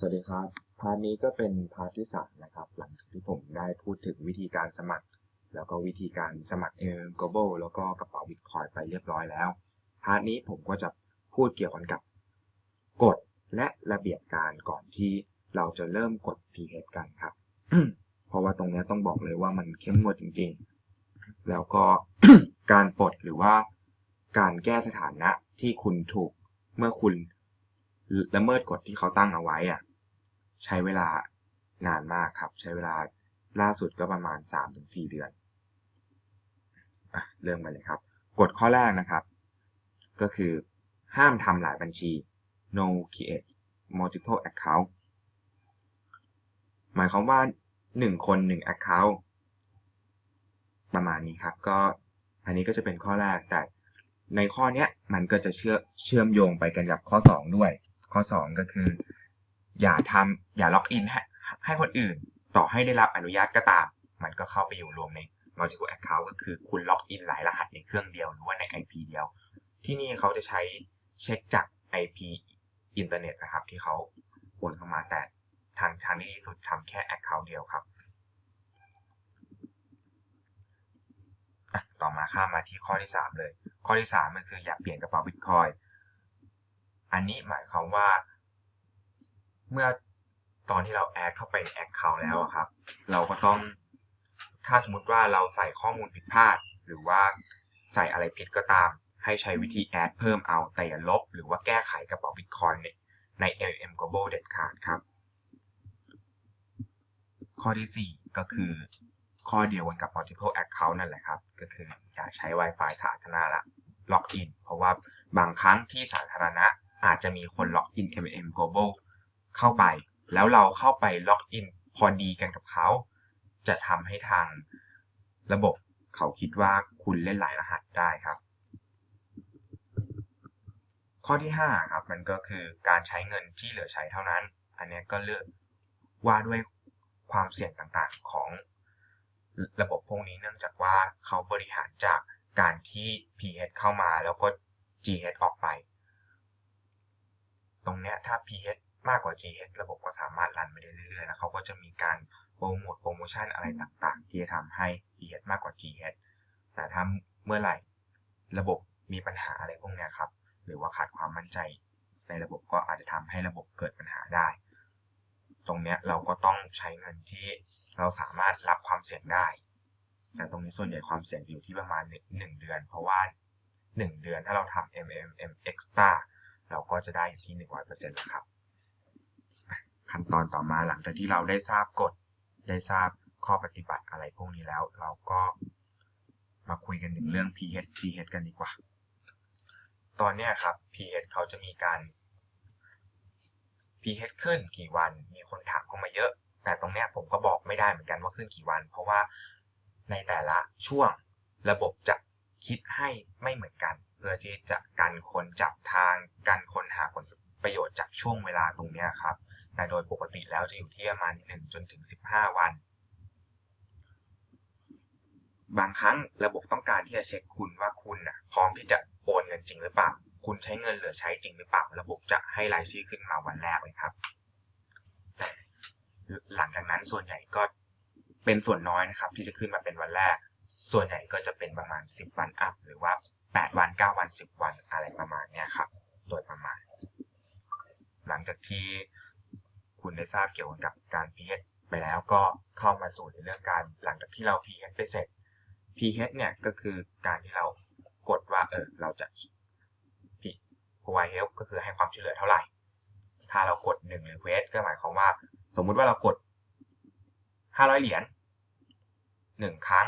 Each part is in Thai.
สวัสดีครับ พาร์ทนี้ก็เป็นพาร์ทที่สามนะครับ หลังจากที่ผมได้พูดถึงวิธีการสมัคร แล้วก็วิธีการสมัคร MM Global แล้วก็กระเป๋า Bitcoin ไปเรียบร้อยแล้ว พาร์ทนี้ผมก็จะพูดเกี่ยวกับกฎและระเบียบการก่อนที่เราจะเริ่มกด PH กันครับ เพราะว่าตรงนี้ต้องบอกเลยว่ามันเข้มงวดจริง ๆ แล้วก็การปลดหรือว่าการแก้สถานะที่คุณถูกเมื่อคุณละเมิดกฎที่เขาตั้งเอาไว้อะ ใช้เวลานานมากครับ ใช้เวลาล่าสุดก็ประมาณ 3-4 เดือนอะเริ่มกันเลยครับ กฎข้อแรกนะครับ ก็คือห้ามทำหลายบัญชี no create multiple account หมายความว่า 1 คน 1 account ประมาณนี้ครับ ก็อันนี้ก็จะเป็นข้อแรก แต่ในข้อนี้มันก็จะเชื่อเชื่อมโยงไปกันกับข้อ 2 ด้วย ข้อ 2 ก็คือ อย่าทำอย่าล็อกอินให้ให้คนอื่น ต่อให้ได้รับอนุญาตก็ตาม มันก็เข้าไปอยู่รวมใน multiple account ก็คือคุณล็อกอินหลายรหัสในเครื่องเดียวหรือว่าใน IP เดียว ที่นี่เขาจะใช้เช็คจาก IP อินเทอร์เน็ตนะครับ ที่เขาโอนเข้ามาแต่ทางทางที่ดีที่สุดทำแค่ account เดียวครับต่อมาข้ามมาที่ข้อที่ 3 เลย ข้อที่ 3 มันคืออย่าเปลี่ยนกระเป๋าบิตคอย อันนี้หมายความว่า เมื่อตอนที่เราแอดเข้าไปใน account แล้วครับ เราก็ต้องถ้าสมมติว่าเราใส่ข้อมูลผิดพลาด หรือว่าใส่อะไรผิดก็ตาม ให้ใช้วิธีแอดเพิ่มเอาแต่อย่าลบ หรือว่าแก้ไขกระเป๋าบิตคอยในใน LM Global เด็ดขาดครับ ข้อที่ 4 ก็คือข้อเดียวกันกับ multiple account นั่นแหละครับ ก็คืออย่าใช้ Wi-Fi สาธารณะละล็อกอินเพราะว่าบางครั้งที่สาธารณะอาจจะมีคนล็อกอิน MM Global เข้าไป แล้วเราเข้าไปล็อกอินพอดีกันกับเขา จะทำให้ทางระบบเขาคิดว่าคุณเล่นหลายรหัสได้ครับ ข้อที่5ครับมันก็คือการใช้เงินที่เหลือใช้เท่านั้น อันนี้ก็เลือกว่าด้วยความเสี่ยงต่างๆของระบบพวกนี้เนื่องจากว่าเขาบริหารจากการที่ pH เข้ามาแล้วก็ GH ออกไป ตรงเนี้ยถ้า pH มากกว่า GH ระบบก็สามารถรันไปได้เรื่อยๆ แล้วเขาก็จะมีการโปรโมทโปรโมชั่นอะไรต่างๆ ที่จะทำให้ pH มากกว่า GH แต่ถ้าเมื่อไหร่ระบบมีปัญหาอะไรพวกนี้ครับ หรือว่าขาดความมั่นใจในระบบก็อาจจะทำให้ระบบเกิดปัญหาได้ ตรงนี้เราก็ต้องใช้เงินที่เราสามารถรับความเสี่ยงได้ แต่ตรงนี้ส่วนใหญ่ความเสี่ยงอยู่ที่ประมาณหนึ่งเดือน เพราะว่าหนึ่งเดือนถ้าเราทำ MMM extra เราก็จะได้อยู่ที่หนึ่งร้อยเปอร์เซ็นต์นะครับ ขั้นตอนต่อมาหลังจากที่เราได้ทราบกฎได้ทราบข้อปฏิบัติอะไรพวกนี้แล้ว เราก็มาคุยกันถึงเรื่อง pH pH กันดีกว่า ตอนนี้ครับ pH เขาจะมีการ pH ขึ้นกี่วัน มีคนถามเข้ามาเยอะ แต่ตรงนี้ผมก็บอกไม่ได้เหมือนกันว่าขึ้นกี่วัน เพราะว่าในแต่ละช่วงระบบจะคิดให้ไม่เหมือนกัน เพื่อที่จะกันคนจับทางกันคนหาผลประโยชน์จากช่วงเวลาตรงนี้ครับ แต่โดยปกติแล้วจะอยู่ที่ประมาณ 1 จนถึง 15 วัน บางครั้งระบบต้องการที่จะเช็คคุณว่าคุณนะพร้อมที่จะโอนเงินจริงหรือเปล่า คุณใช้เงินเหลือใช้จริงหรือเปล่า ระบบจะให้รายชื่อขึ้นมาวันแรกเลยครับ หลังจากนั้นส่วนใหญ่ก็เป็นส่วนน้อยนะครับ ที่จะขึ้นมาเป็นวันแรก ส่วนใหญ่ก็จะเป็นประมาณ 10 วันอัพหรือว่า 8 วัน 9 วัน 10 วันอะไรประมาณนี้ครับ โดยประมาณ หลังจากที่ คุณได้ทราบเกี่ยวกับการ pH ไปแล้วก็เข้ามาสู่ในเรื่องการหลังจากที่เรา pH ไปเสร็จ pH เนี่ยก็คือการที่เรากดว่าเออเราจะ provide help ก็คือให้ความช่วยเหลือเท่าไหร่ ถ้าเรากด1 request ก็หมายความว่า สมมุติว่าเรากด 500 เหรียญ1ครั้ง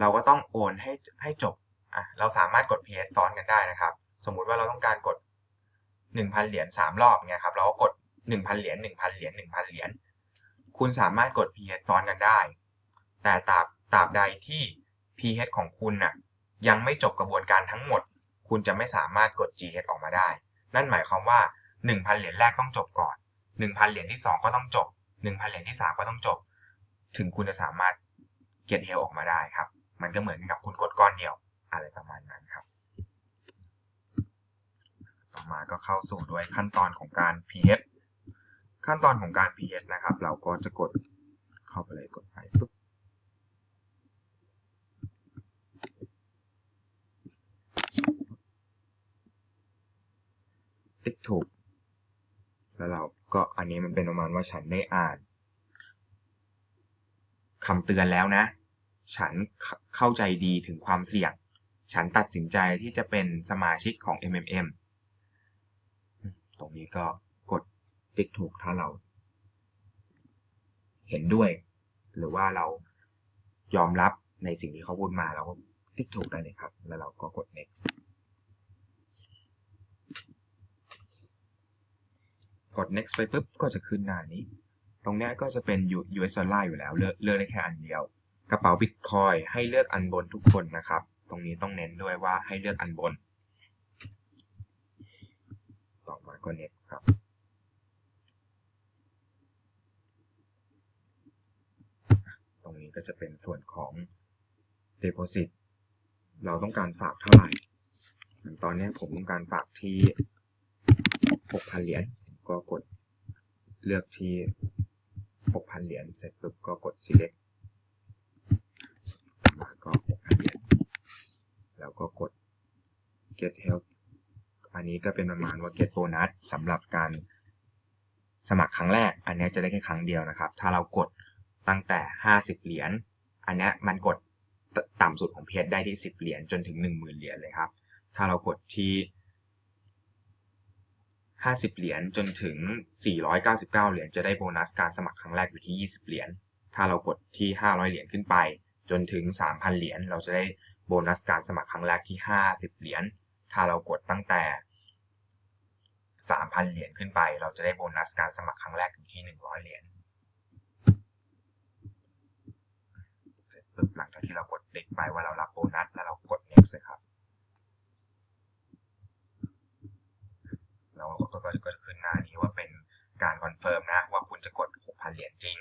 เราก็ต้องโอนให้ให้จบอะเราสามารถกด pH ซ้อนกันได้นะครับ สมมุติว่าเราต้องการกด 1,000 เหรียญ3รอบเนี่ยครับเราก็กด 1,000เหรียญ1,000เหรียญ1,000เหรียญคุณสามารถกด pH ซ้อนกันได้ แต่ตราบตราบใดที่ pH ของคุณน่ะยังไม่จบกระบวนการทั้งหมด คุณจะไม่สามารถกด GH ออกมาได้ นั่นหมายความว่า 1,000 เหรียญแรกต้องจบก่อน 1,000 เหรียญที่ 2 ก็ต้องจบ 1,000 เหรียญที่ 3 ก็ต้องจบ ถึงคุณจะสามารถ get help ออกมาได้ครับ มันก็เหมือนกับคุณกดก้อนเดียว อะไรประมาณนั้นครับ ต่อมาก็เข้าสู่ด้วยขั้นตอนของการ pH ขั้นตอนของการ PS นะครับ เราก็จะกดเข้าไปเลยกดไปปุ๊บติ๊กถูก แล้วเราก็อันนี้มันเป็นประมาณว่าฉันได้อ่านคำเตือนแล้วนะ ฉันเข้าใจดีถึงความเสี่ยง ฉันตัดสินใจที่จะเป็นสมาชิกของ MMM ตรงนี้ก็ ติ๊กถูกถ้าเรา เห็นด้วย หรือว่าเรายอมรับในสิ่งที่เขาพูดมาเราก็ติ๊กถูกได้เลยครับ แล้วเราก็กด next กด next ไปปุ๊บก็จะขึ้นหน้านี้ ตรงนี้ก็จะเป็น US dollar อยู่แล้ว เลือกเลือกได้แค่อันเดียว กระเป๋า Bitcoin ให้เลือกอันบนทุกคนนะครับ ตรงนี้ต้องเน้นด้วยว่าให้เลือกอันบน ต่อมาก็ next ครับ ตรงนี้ ก็จะเป็นส่วนของ deposit เราต้องการฝากเท่าไหร่ตอนนี้ผมต้องการฝากที่ 6,000 เหรียญ ก็กดเลือกที่ 6,000 เหรียญ เสร็จปุ๊บก็กด select มาก็ 6,000 เหรียญ แล้วก็กด get help อันนี้ก็เป็นประมาณว่า get bonus สำหรับการสมัครครั้งแรก อันนี้จะได้แค่ครั้งเดียวนะครับ ถ้าเรากด ตั้งแต่ 50 เหรียญ อันนี้มันกดต่ำสุดของเพจได้ที่ 10 เหรียญจนถึง 10,000 เหรียญเลยครับ ถ้าเรากดที่ 50 เหรียญจนถึง 499 เหรียญจะได้โบนัสการสมัครครั้งแรกอยู่ที่ 20 เหรียญ ถ้าเรากดที่ 500 เหรียญขึ้นไป จนถึง 3,000 เหรียญเราจะได้โบนัสการสมัครครั้งแรกที่ 50 เหรียญ ถ้าเรากดตั้งแต่ 3,000 เหรียญขึ้นไป เราจะได้โบนัสการสมัครครั้งแรกอยู่ที่ 100 เหรียญ เสร็จปุ๊บ หลังจากที่เรากดติ๊กไปว่าเรารับโบนัส แล้วเรากด next เลยครับแล้วก็ก็ก็จะขึ้นหน้านี้ว่าเป็นการคอนเฟิร์มนะว่าคุณจะกด 6,000 เหรียญจริง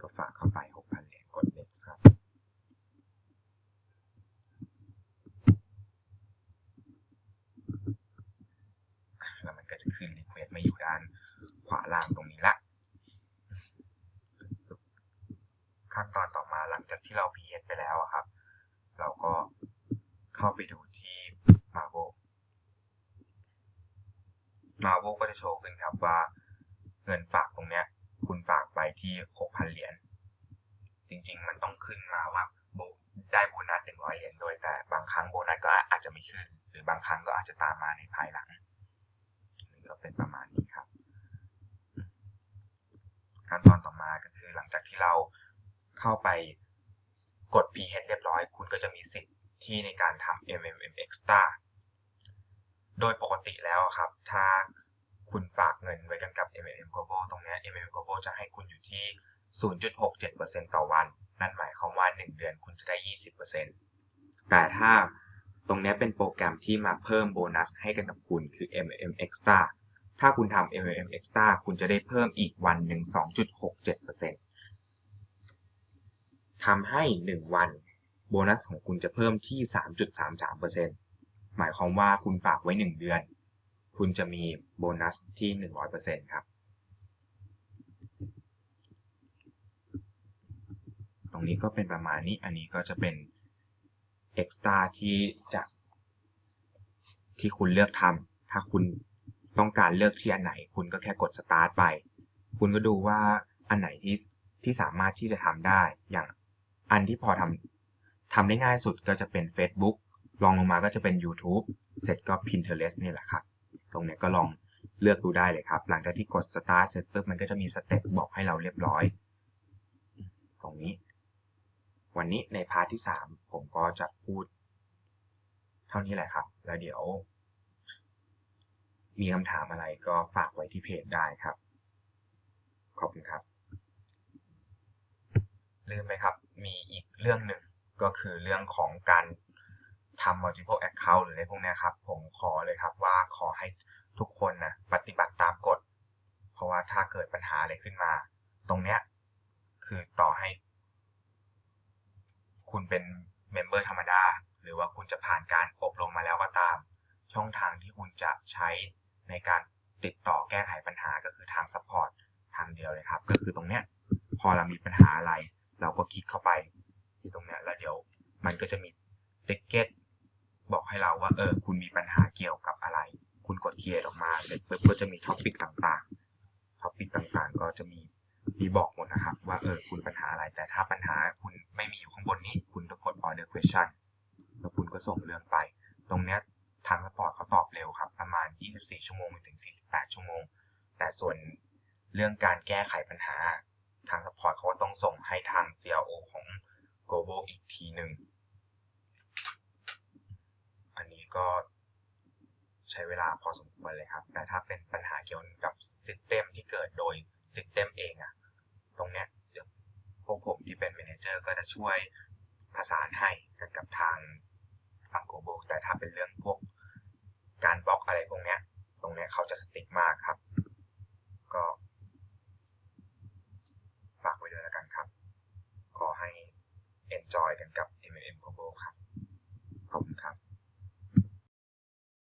ก็ฝากเข้าไป 6,000 เหรียญกด next ครับแล้วมันก็จะขึ้น request มาอยู่ด้านขวาล่างตรงนี้ละ ขั้นตอนต่อมาหลังจาก ที่เรา PS ไปแล้วอะครับ เราก็เข้าไปดูที่ Marvel Marvel ก็จะโชว์ขึ้นครับว่าเงินฝากตรงเนี้ยคุณฝากไปที่ 6,000 เหรียญ จริงๆ มันต้องขึ้นมาว่าโบได้โบนัส 100 เหรียญโดยแต่บางครั้งโบนัสก็อาจจะไม่ขึ้น หรือบางครั้งก็อาจจะตามมาในภายหลังนี่ก็เป็นประมาณนี้ครับ ขั้นตอนต่อมาก็คือหลังจากที่เราเข้าไป กด PH เรียบร้อย คุณก็จะมีสิทธิ์ที่ในการทำ MMM Extra โดยปกติแล้วครับ ถ้าคุณฝากเงินไว้กันกับ MMM Global ตรงนี้ MMM Global จะให้คุณอยู่ที่ 0.67%ต่อวัน นั่นหมายความว่า 1 เดือนคุณจะได้ 20%แต่ถ้าตรงนี้เป็นโปรแกรมที่มาเพิ่มโบนัสให้กันกับคุณคือ MMM Extra ถ้าคุณทำ MMM Extra คุณจะได้เพิ่มอีกวันหนึ่ง2.67% ทำให้ 1 วัน โบนัสของคุณจะเพิ่มที่ 3.33%หมายความว่าคุณฝากไว้ 1 เดือน คุณจะมีโบนัสที่ 100%ครับ ตรงนี้ก็เป็นประมาณนี้ อันนี้ก็จะเป็น Extra ที่จะที่คุณเลือกทำ ถ้าคุณต้องการเลือกที่อันไหน คุณก็แค่กด Start ไป คุณก็ดูว่าอันไหนที่ที่สามารถที่จะทำได้ อย่าง อันที่พอทำทำได้ง่ายสุดก็จะเป็น Facebook ลองลงมาก็จะเป็น YouTube เสร็จก็ Pinterest นี่แหละครับ ตรงเนี้ยก็ลองเลือกดูได้เลยครับ หลังจากที่กด Start เสร็จปุ๊บมันก็จะมีสเต็ปบอกให้เราเรียบร้อย ตรงนี้ วันนี้ในพาร์ทที่ 3 ผมก็จะพูด เท่านี้แหละครับ แล้วเดี๋ยว มีคำถามอะไรก็ฝากไว้ที่เพจได้ครับ ขอบคุณครับ ลืมไปครับ มีอีกเรื่องหนึ่งก็คือเรื่องของการทำ multiple account หรืออะไรพวกนี้ครับ ผมขอเลยครับว่าขอให้ทุกคนนะปฏิบัติตามกฎ เพราะว่าถ้าเกิดปัญหาอะไรขึ้นมา ตรงเนี้ยคือต่อให้ คุณเป็นเมมเบอร์ธรรมดา หรือว่าคุณจะผ่านการอบรมมาแล้วก็ตาม ช่องทางที่คุณจะใช้ในการติดต่อแก้ไขปัญหาก็คือทางซัพพอร์ตทางเดียวเลยครับ ก็คือตรงเนี้ยพอเรามีปัญหาอะไร เราก็คลิกเข้าไปที่ตรงนี้แล้วเดี๋ยวมันก็จะมีติ๊กเก็ตบอกให้เราว่าเออคุณมีปัญหาเกี่ยวกับอะไร คุณกดเคลียร์ออกมาเสร็จปุ๊บก็จะมีท็อปิกต่างๆท็อปิกต่างๆ ก็จะมีมีบอกหมดนะครับ ว่าเออคุณปัญหาอะไรแต่ถ้าปัญหาคุณไม่มีอยู่ข้างบนนี้ คุณต้องกด order question แล้วคุณก็ส่งเรื่องไป ตรงนี้ทางสปอร์ตเขาตอบเร็วครับ ประมาณ 24 ชั่วโมงถึง 48 ชั่วโมง แต่ส่วนเรื่องการแก้ไขปัญหา ทางสปอร์ตเขาก็ต้องส่งให้ทาง CRO ของ Global อีกทีหนึ่ง อันนี้ก็ใช้เวลาพอสมควรเลยครับ แต่ถ้าเป็นปัญหาเกี่ยวกับซิสเต็มที่เกิดโดยซิสเต็มเองอะตรงเนี้ยเดี๋ยวพวกผมที่เป็นเมนเจอร์ก็จะช่วยประสานให้กันกับทางฝั่ง Global แต่ถ้าเป็นเรื่องพวกการบล็อกอะไรพวกเนี้ย ตรงเนี้ยเขาจะสติ๊กมากครับ จอยกันกับ MLM Combo ครับ ขอบคุณครับ